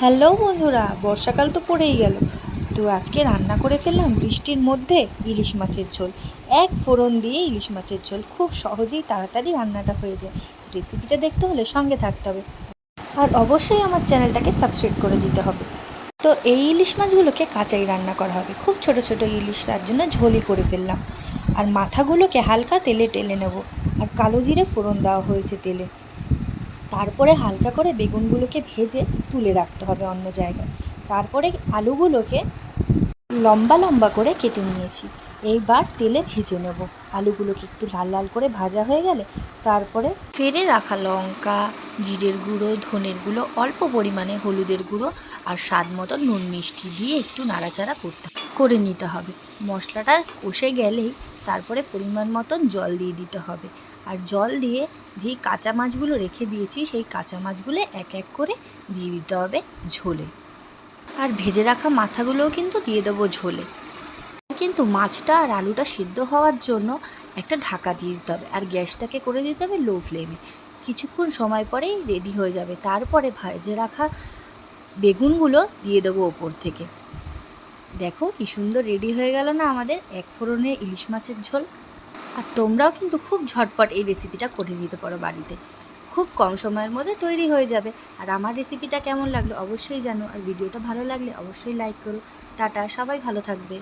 Hello বন্ধুরা, বর্ষাকাল তো পড়েই গেল। তো আজকে রান্না করে ফেললাম বৃষ্টির মধ্যে ইলিশ মাছের ঝোল। এক ফোড়ন দিয়ে ইলিশ মাছের ঝোল। খুব সহজেই তাড়াতাড়ি রান্নাটা হয়ে যায়। রেসিপিটা দেখতে হলে সঙ্গে থাকতে হবে। আর অবশ্যই আমার চ্যানেলটাকে সাবস্ক্রাইব করে দিতে হবে। তো এই ইলিশ মাছগুলোকে কাঁচাই রান্না করা হবে। খুব ছোট ছোট ইলিশ, তার জন্য ঝোলই করে ফেললাম। আর মাথাগুলোকে হালকা তেলে টেলে নেব। আর কালো জিরে ফোড়ন দেওয়া হয়েছে তেলে। তারপরে হালকা করে বেগুনগুলোকে ভেজে তুলে রাখতে হবে অন্য জায়গায়। তারপরে আলুগুলোকে লম্বা লম্বা করে কেটে নিয়েছি। এইবার তেলে ভেজে নেব। আলুগুলোকে একটু লাল লাল করে ভাজা হয়ে গেলে তারপরে ফেরে রাখা লঙ্কা, জিরের গুঁড়ো, ধনের গুঁড়ো, অল্প পরিমাণে হলুদের গুঁড়ো আর স্বাদ মতো নুন মিষ্টি দিয়ে একটু নাড়াচাড়া করতে করে নিতে হবে। মশলাটা কষে গেলেই তারপরে পরিমাণ মতন জল দিয়ে দিতে হবে। আর জল দিয়ে যেই কাঁচা মাছগুলো রেখে দিয়েছি, সেই কাঁচা মাছগুলো এক এক করে দিয়ে দিতে হবে ঝোলে। আর ভেজে রাখা মাথাগুলোও কিন্তু দিয়ে দেবো ঝোলে। কিন্তু মাছটা আর আলুটা সিদ্ধ হওয়ার জন্য একটা ঢাকা দিয়ে দিতে হবে আর গ্যাসটাকে করে দিতে হবে লো ফ্লেমে। কিছুক্ষণ সময় পরেই রেডি হয়ে যাবে। তারপরে ভেজে রাখা বেগুনগুলো দিয়ে দেবো ওপর থেকে। দেখো কি সুন্দর রেডি হয়ে গেল না আমাদের এক ফোড়নে ইলিশ মাছের ঝোল। আর তোমরাও কিন্তু খুব ঝটপট এই রেসিপিটা করে নিতে পারো বাড়িতে। খুব কম সময়ের মধ্যে তৈরি হয়ে যাবে। আর আমার রেসিপিটা কেমন লাগল অবশ্যই জানো। আর ভিডিওটা ভালো লাগলে অবশ্যই লাইক করো। টাটা, সবাই ভালো থাকবে।